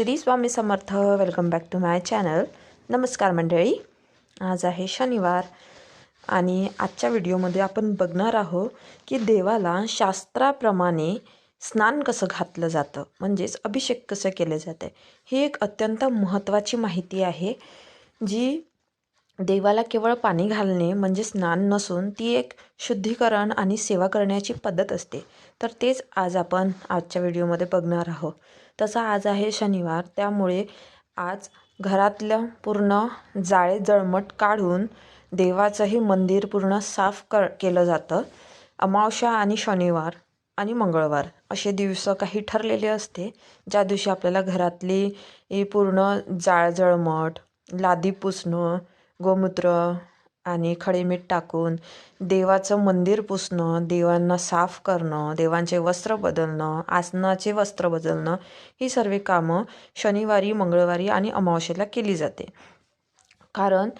Shri Swami Samarth. Welcome back to my channel नमस्कार मंडळी. आज आहे शनिवार आणि आजच्या व्हिडिओमध्ये आपण बघणार आहोत की देवाला शास्त्राप्रमाणे स्नान कसं घातलं जातं म्हणजेच अभिषेक कसं केले जाते ही एक अत्यंत महत्त्वाची माहिती आहे जी देवाला केवळ पाणी घालणे म्हणजे स्नान नसून ती एक शुद्धीकरण आणि सेवा करण्याची पद्धत असते. तर तेच आज आपण आजच्या व्हिडिओमध्ये बघणार आहोत. तसा आज आहे शनिवार. त्यामुळे आज घरातलं पूर्ण जाळे जळमट काढून देवाचंही मंदिर पूर्ण साफ कर केलं जातं. अमावस्या आणि शनिवार आणि मंगळवार असे दिवस काही ठरलेले असते. ज्या दिवशी आपल्याला घरातली पूर्ण जाळजळमट लादी पुसणं गोमूत्र आणि खडे मीठ टाकून देवाचं मंदिर पुसणं देवांना साफ करणं देवांचे वस्त्र बदलणं आसनाचे वस्त्र बदलणं ही सर्व कामं शनिवारी मंगळवारी आणि अमावस्येला केली जाते. कारण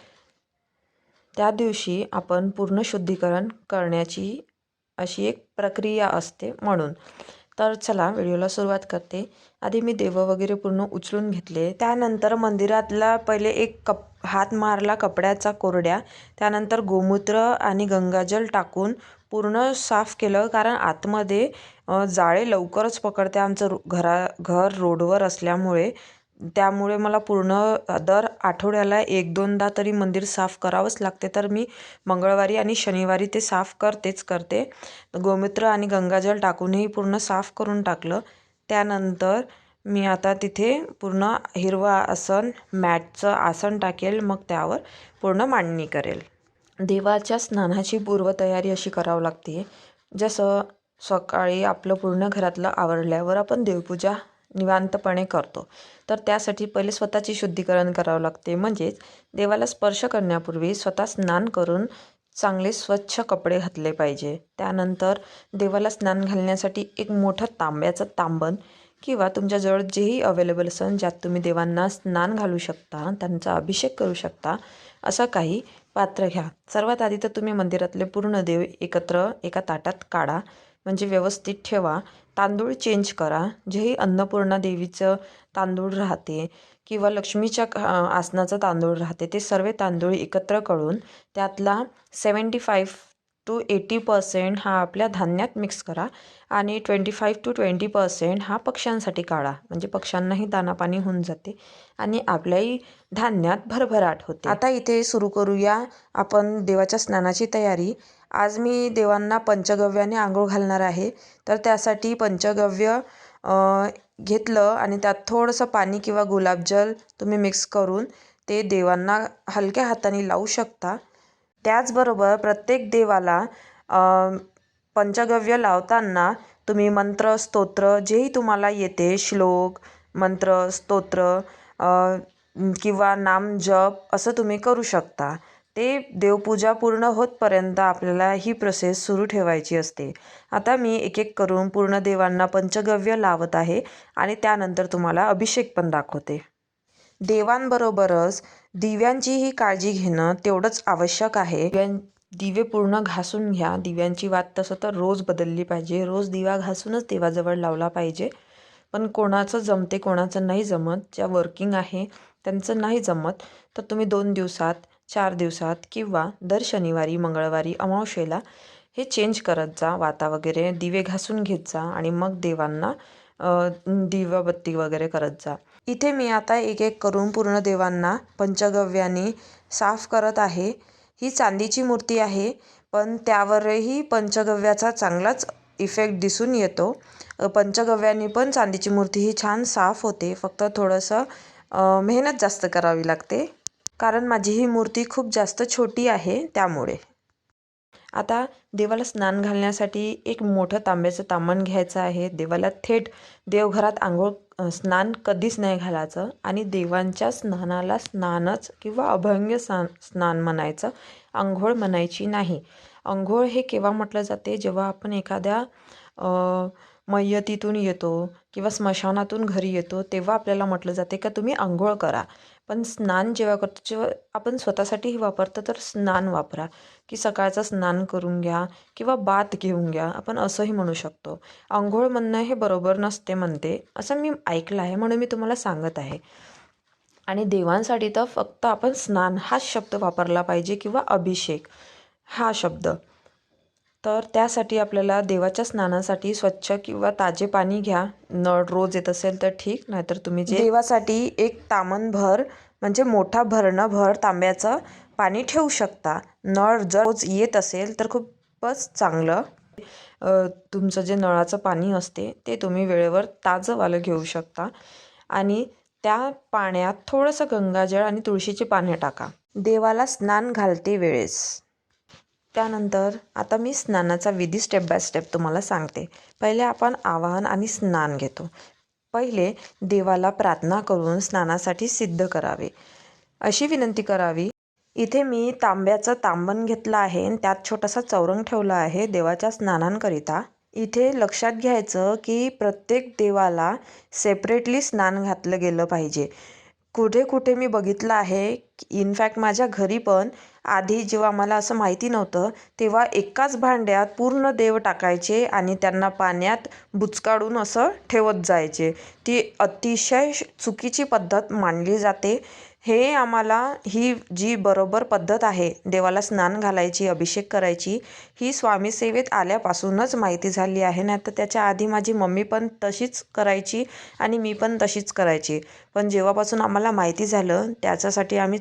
त्या दिवशी आपण पूर्ण शुद्धीकरण करण्याची अशी एक प्रक्रिया असते म्हणून. तर चला व्हिडिओला सुरुवात करते. आधी मी देव वगैरे पूर्ण उचलून घेतले. त्यानंतर मंदिरातला पहिले एक कप हात मारला कपड्याचा कोरड्या. त्यानंतर गोमूत्र आणि गंगाजल टाकून पूर्ण साफ केलं. कारण आतमध्ये जाळे लवकरच पकडते आमचं घरा घर रोडवर असल्यामुळे. त्यामुळे मला पूर्ण दर आठवड्याला एक दोनदा तरी मंदिर साफ करावंच लागते. तर मी मंगळवारी आणि शनिवारी ते साफ करतेच करते. गोमूत्र आणि गंगाजल टाकूनही पूर्ण साफ करून टाकलं. त्यानंतर मी आता तिथे पूर्ण हिरवं आसन मॅटचं आसन टाकेल मग त्यावर पूर्ण मांडणी करेल. देवाच्या स्नानाची पूर्वतयारी अशी करावं लागते जसं सकाळी आपलं पूर्ण घरातलं आवरल्यावर आपण देवपूजा निवांतपणे करतो. तर त्यासाठी पहिले स्वतःची शुद्धीकरण करावं लागते. म्हणजेच देवाला स्पर्श करण्यापूर्वी स्वतः स्नान करून चांगले स्वच्छ कपडे घातले पाहिजे. त्यानंतर देवाला स्नान घालण्यासाठी एक मोठं तांब्याचं तांबण किंवा तुमच्याजवळ जेही अवेलेबल असेल ज्यात तुम्ही देवांना स्नान घालू शकता त्यांचा अभिषेक करू शकता असं काही पात्र घ्या. सर्वात आधी तर तुम्ही मंदिरातले पूर्ण देव एकत्र एका ताटात काढा. म्हणजे व्यवस्थित ठेवा. तांदूळ चेंज करा. जेही अन्नपूर्णा देवीचं तांदूळ राहते किंवा लक्ष्मीच्या आसनाचं तांदूळ राहते ते सर्व तांदूळ एकत्र करून त्यातला seventy five to eighty percent हा आपल्या धान्यात मिक्स करा आणि twenty five to twenty percent हा पक्ष्यांसाठी काढा. म्हणजे पक्ष्यांनाही दानापाणी होऊन जाते आणि आपल्याही धान्यात भरभराट होते. आता इथे सुरू करूया आपण देवाच्या स्नानाची तयारी. आज मी देवांना पंचगव्याने आंघोळ घालणार आहे. तर त्यासाठी पंचगव्य घेतलं आणि त्यात थोडंसं पाणी किंवा गुलाबजल तुम्ही मिक्स करून ते देवांना हलक्या हाताने लावू शकता. त्याचबरोबर प्रत्येक देवाला पंचगव्य लावताना तुम्ही मंत्र स्तोत्र जेही तुम्हाला येते श्लोक मंत्र स्तोत्र किंवा नाम जप असं तुम्ही करू शकता. ते देवपूजा पूर्ण होतपर्यंत आपल्याला ही प्रोसेस सुरू ठेवायची असते. आता मी एक एक करून पूर्ण देवांना पंचगव्य लावत आहे आणि त्यानंतर तुम्हाला अभिषेक पण दाखवते. देवांबरोबरच दिव्यांचीही काळजी घेणं तेवढंच आवश्यक आहे. दिव्यां दिवे पूर्ण घासून घ्या. दिव्यांची वात तसं तर रोज बदलली पाहिजे. रोज दिवा घासूनच देवाजवळ लावला पाहिजे. पण कोणाचं जमते कोणाचं नाही जमत. ज्या वर्किंग आहे त्यांचं नाही जमत. तर तुम्ही दोन दिवसात चार दिवसात किंवा दर शनिवारी मंगळवारी अमावशेला हे चेंज करत जा. वाता वगैरे दिवे घासून घेत जा आणि मग देवांना दिवाबत्ती वगैरे करत जा. इथे मी आता एक एक करून पूर्ण देवांना पंचगव्याने साफ करत आहे. ही चांदीची मूर्ती आहे पण त्यावरही पंचगव्याचा चांगलाच इफेक्ट दिसून येतो. पंचगव्याने पण चांदीची मूर्ती ही छान साफ होते. फक्त थोडंसं मेहनत जास्त करावी लागते. कारण माझी ही मूर्ती खूप जास्त छोटी आहे त्यामुळे. आता देवाला स्नान घालण्यासाठी एक मोठं तांब्याचं तामण घ्यायचं आहे. देवाला थेट देवघरात आंघोळ स्नान कधीच नाही घालायचं आणि देवांच्या स्नानाला स्नानच किंवा अभंग स्नान स्नान म्हणायचं आंघोळ म्हणायची नाही. आंघोळ हे केव्हा म्हटलं जाते? जेव्हा आपण एखाद्या मय्यतीतून येतो किंवा स्मशानातून घरी येतो तेव्हा आपल्याला म्हटलं जाते का तुम्ही आंघोळ करा. पण स्नान जेव्हा करतो जेव्हा आपण स्वतःसाठीही वापरतो तर स्नान वापरा. की सकाळचं स्नान करून घ्या किंवा बाथ घेऊन घ्या आपण असंही म्हणू शकतो. आंघोळ म्हणणं हे बरोबर नसते म्हणते असं मी ऐकलं आहे म्हणून मी तुम्हाला सांगत आहे. आणि देवांसाठी तर फक्त आपण स्नान हाच शब्द वापरला पाहिजे किंवा अभिषेक हा शब्द. तर त्यासाठी आपल्याला देवाच्या स्नानासाठी स्वच्छ किंवा ताजे पाणी घ्या. नळ रोज येत असेल तर ठीक नाहीतर तुम्ही जे देवासाठी एक तामणभर म्हणजे मोठा भरणं भर तांब्याचं पाणी ठेवू शकता. नळ जर रोज येत असेल तर खूपच चांगलं. तुमचं जे नळाचं पाणी असते ते तुम्ही वेळेवर ताजंवालं घेऊ शकता. आणि त्या पाण्यात थोडंसं गंगाजळ आणि तुळशीची पाने टाका. देवाला स्नान घालते वेळेस. त्यानंतर आता मी स्नानाचा विधी स्टेप बाय स्टेप तुम्हाला सांगते. पहिले आपण आवाहन आणि स्नान घेतो. पहिले देवाला प्रार्थना करून स्नानासाठी सिद्ध करावे. अशी विनंती करावी इथे मी तांब्याचं तांबण घेतलं आहे आणि त्यात छोटासा चौरंग ठेवला आहे देवाच्या स्नानांकरिता. इथे लक्षात घ्यायचं की प्रत्येक देवाला सेपरेटली स्नान घातलं गेलं पाहिजे. कुठे कुठे मी बघितलं आहे इनफॅक्ट माझ्या घरी पण आधी जेव्हा मला असं माहिती नव्हतं तेव्हा एकाच भांड्यात पूर्ण देव टाकायचे आणि त्यांना पाण्यात बुचकाडून असं ठेवत जायचे. ती अतिशय चुकीची पद्धत मानली जाते. हे आम्हाला ही जी बरोबर पद्धत आहे देवाला स्नान घालायची अभिषेक करायची ही स्वामीसेवेत आल्यापासूनच माहिती झाली आहे. नाही तर त्याच्या आधी माझी मम्मी पण तशीच करायची आणि मी पण तशीच करायची. पण जेव्हापासून आम्हाला माहिती झालं त्याच्यासाठी आम्ही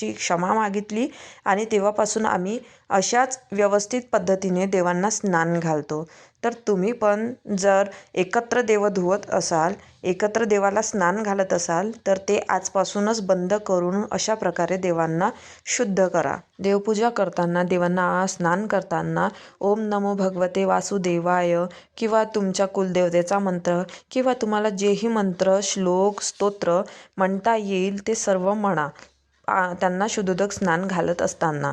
ची क्षमा मागितली आणि तेव्हापासून आम्ही अशाच व्यवस्थित पद्धतीने देवांना स्नान घालतो. तर तुम्ही पण जर एकत्र देव धुवत असाल एकत्र देवाला स्नान घालत असाल तर ते आजपासूनच बंद करून अशा प्रकारे देवांना शुद्ध करा. देवपूजा करताना देवांना स्नान करताना ओम नमो भगवते वासुदेवाय किंवा तुमच्या कुलदेवतेचा मंत्र किंवा तुम्हाला जेही मंत्र श्लोक स्तोत्र म्हणता येईल ते सर्व म्हणा. त्यांना शुद्धोदक स्नान घालत असताना.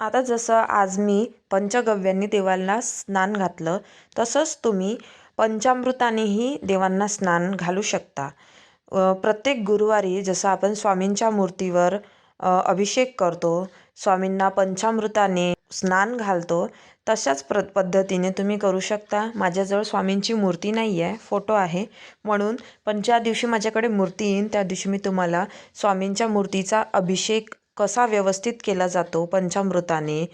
आता जसं आज मी पंचगव्यांनी देवाला स्नान घातलं तसंच तुम्ही पंचामृतानेही देवांना स्नान घालू शकता. प्रत्येक गुरुवारी जसं आपण स्वामींच्या मूर्तीवर अभिषेक करतो स्वामींना पंचामृताने स्नान घालतो तशाच प्र पद्धतीने तुम्ही करू शकता. माझ्याजवळ स्वामींची मूर्ती नाही आहे फोटो आहे. म्हणून पण ज्या दिवशी माझ्याकडे मूर्ती येईन त्या दिवशी मी तुम्हाला स्वामींच्या मूर्तीचा अभिषेक कसा व्यवस्थित केला जातो पंचामृताने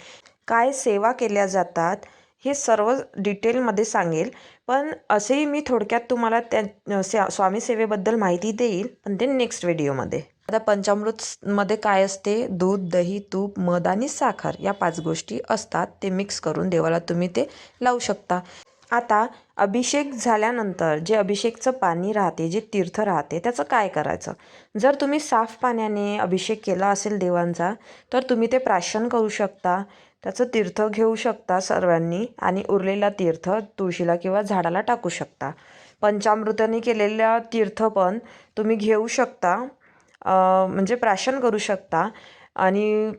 काय सेवा केल्या जातात हे सर्व डिटेलमध्ये सांगेल. पण असेही मी थोडक्यात तुम्हाला त्या स्वामी सेवेबद्दल माहिती देईल. पण ते नेक्स्ट व्हिडिओमध्ये. आता पंचामृतमध्ये काय असते? दूध दही तूप मध आणि साखर या पाच गोष्टी असतात. ते मिक्स करून देवाला तुम्ही ते लावू शकता. आता अभिषेक झाल्यानंतर जे अभिषेकचं पाणी राहते जे तीर्थ राहते त्याचं काय करायचं? जर तुम्ही साफ पाण्याने अभिषेक केला असेल देवांचा तर तुम्ही ते प्राशन करू शकता. त्याचं तीर्थ घेऊ शकता सर्वांनी आणि उरलेला तीर्थ तुळशीला किंवा झाडाला टाकू शकता. पंचामृताने केलेल्या तीर्थ पण तुम्ही घेऊ शकता. म्हणजे प्राशन करू शकता आणि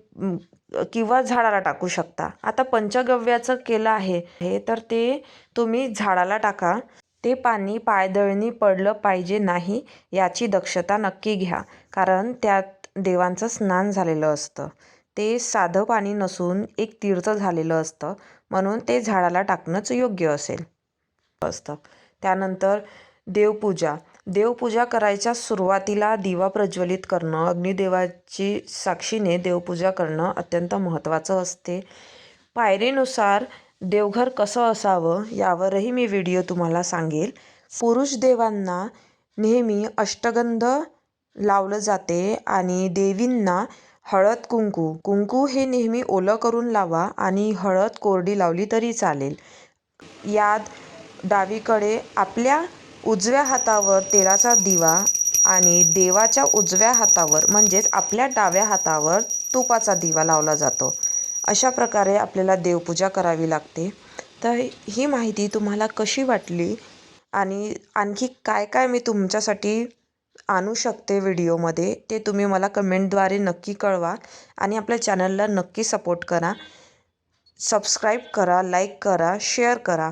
किंवा झाडाला टाकू शकता. आता पंचगव्याचं केलं आहे. हे तर ते तुम्ही झाडाला टाका. ते पाणी पायदळणी पडलं पाहिजे नाही याची दक्षता नक्की घ्या. कारण त्यात देवांचं स्नान झालेलं असतं. ते साधं पाणी नसून एक तीर्थ झालेलं असतं. म्हणून ते झाडाला टाकणंच योग्य असेल. असतं. त्यानंतर देवपूजा. देवपूजा करायच्या सुरुवातीला दिवा प्रज्वलित करणं अग्निदेवाची साक्षीने देवपूजा करणं अत्यंत महत्त्वाचं असते. पायरीनुसार देवघर कसं असावं यावरही मी व्हिडिओ तुम्हाला सांगेल. पुरुष देवांना नेहमी अष्टगंध लावलं जाते आणि देवींना हळद कुंकू. कुंकू हे नेहमी ओलं करून लावा आणि हळद कोरडी लावली तरी चालेल. यात डावीकडे आपल्या उजव्या हातावर तेलाचा दिवा आणि देवाच्या उजव्या हातावर म्हणजेच आपल्या डाव्या हातावर तुपाचा दिवा लावला जातो. अशा प्रकारे आपल्याला देवपूजा करावी लागते. तर ही माहिती तुम्हाला कशी वाटली आणि आणखी काय काय मी तुमच्यासाठी आणू शकते व्हिडिओमध्ये ते तुम्ही मला कमेंटद्वारे नक्की कळवा आणि आपल्या चॅनलला नक्की सपोर्ट करा. सबस्क्राईब करा लाईक करा शेअर करा.